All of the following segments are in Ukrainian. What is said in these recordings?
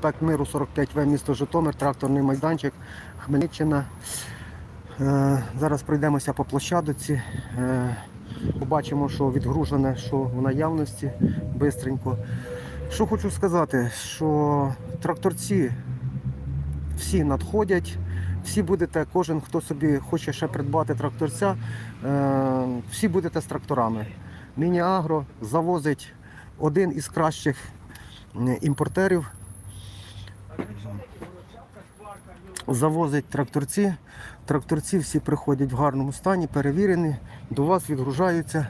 Проспект Миру 45В, місто Житомир, тракторний майданчик, Хмельниччина. Е, Зараз пройдемося по площадці. Е, Побачимо, що відгружене, що в наявності бистренько. Що хочу сказати, що тракторці всі надходять, всі будете, кожен, хто собі хоче ще придбати тракторця, е, всі будете з тракторами. Міні-агро завозить один із кращих імпортерів. Завозить тракторці. Тракторці всі приходять в гарному стані, перевірені, до вас відгружаються.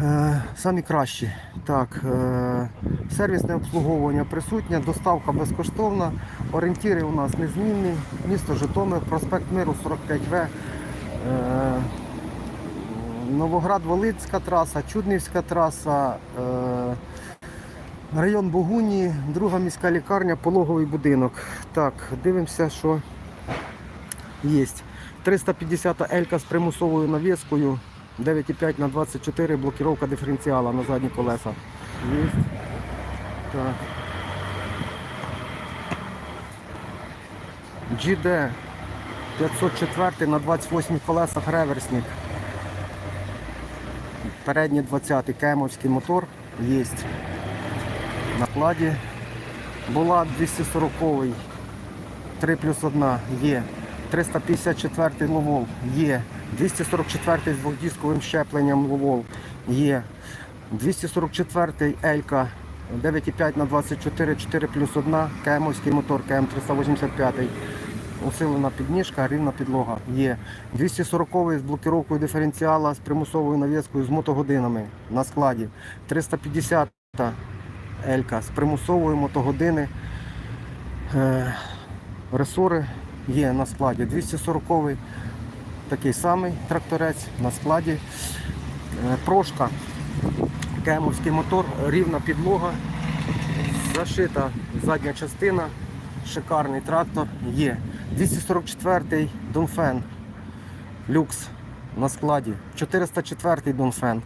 Е, самі кращі. Так, е, сервісне обслуговування присутнє, доставка безкоштовна, орієнтири у нас незмінні, місто Житомир, проспект Миру 45В, е, Новоград-Волинська траса, Чуднівська траса, район Богуні, друга міська лікарня, пологовий будинок. Так, дивимося, що є. 350 Елька з примусовою навіскою, 9,5 на 24 блокіровка диференціала на задні колеса. Є. Так. GD 504 на 28 колесах реверсник. Передній 20-й кемовський мотор є. На кладі. Була 240 3 плюс 1 є. 354 ловол є. 244 з двохдісковим щепленням ловол є. 244 Елька 9,5 на 24 4 плюс 1 КМовський мотор КМ385. Усилена підніжка, рівна підлога є. 240 з блокировкою диференціала з примусовою навіскою з мотогодинами на складі. 350 Елька з примусовою мотогодини. Е, ресори є на складі. 240 такий самий тракторець на складі. Е, Прошка, кемовський мотор, рівна підлога, зашита задня частина, шикарний трактор є. 244-й Донфен люкс на складі. 404-й Донфен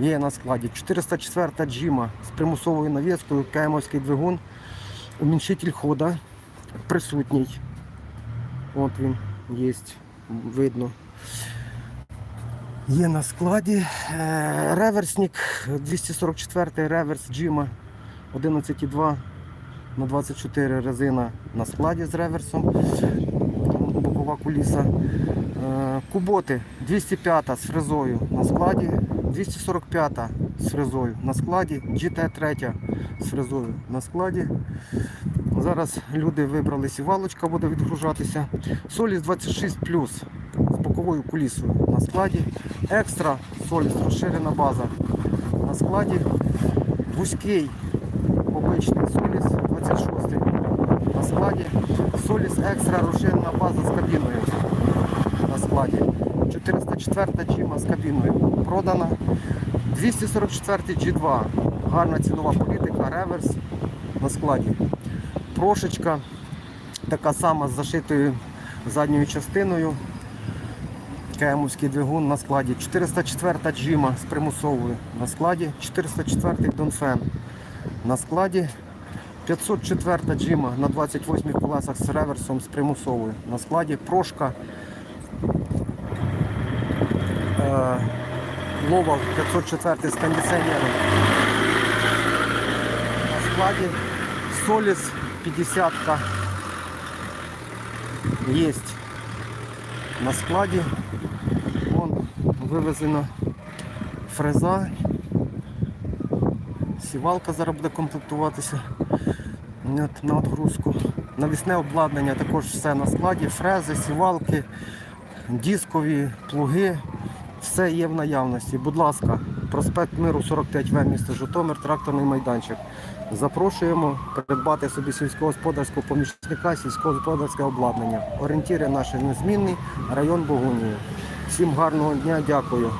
є на складі. 404 джима з примусовою навіскою, кемовський двигун, уміншитель хода присутній. От він є, видно. Є на складі е, реверсник 244 реверс джима 11,2 на 24 резина на складі з реверсом. Бокова куліса. Е, Куботи 205 з фрезою на складі, 245 з фрезою на складі, GT3 з фрезою на складі. Зараз люди вибрали сівалочка, буде відгружатися. Соліс 26 з боковою кулісою на складі. Екстра Соліс, розширена база на складі. Вузький обичний Соліс 26 на складі. Соліс екстра розширена база з кабіною на складі. 404 джима з кабіною продана. 244 G2. Гарна цінова політика, реверс на складі. Прошечка така сама з зашитою задньою частиною. КМовський двигун на складі. 404 джима з примусовою на складі. 404 Донфен на складі. 504 джима на 28 колесах з реверсом з примусовою на складі. Прошка. Лова 504 з кондиціонером на складі. Соліс 50 є на складі. Вон вивезена фреза. Сівалка зараз буде комплектуватися на відгрузку. Навісне обладнання також все на складі, фрези, сівалки, дискові, плуги. Все є в наявності. Будь ласка, проспект Миру 45В, місто Житомир, тракторний майданчик. Запрошуємо придбати собі сільськогосподарського помічника, сільськогосподарське обладнання. Орієнтири наші незмінні, район Богунії. Всім гарного дня, дякую.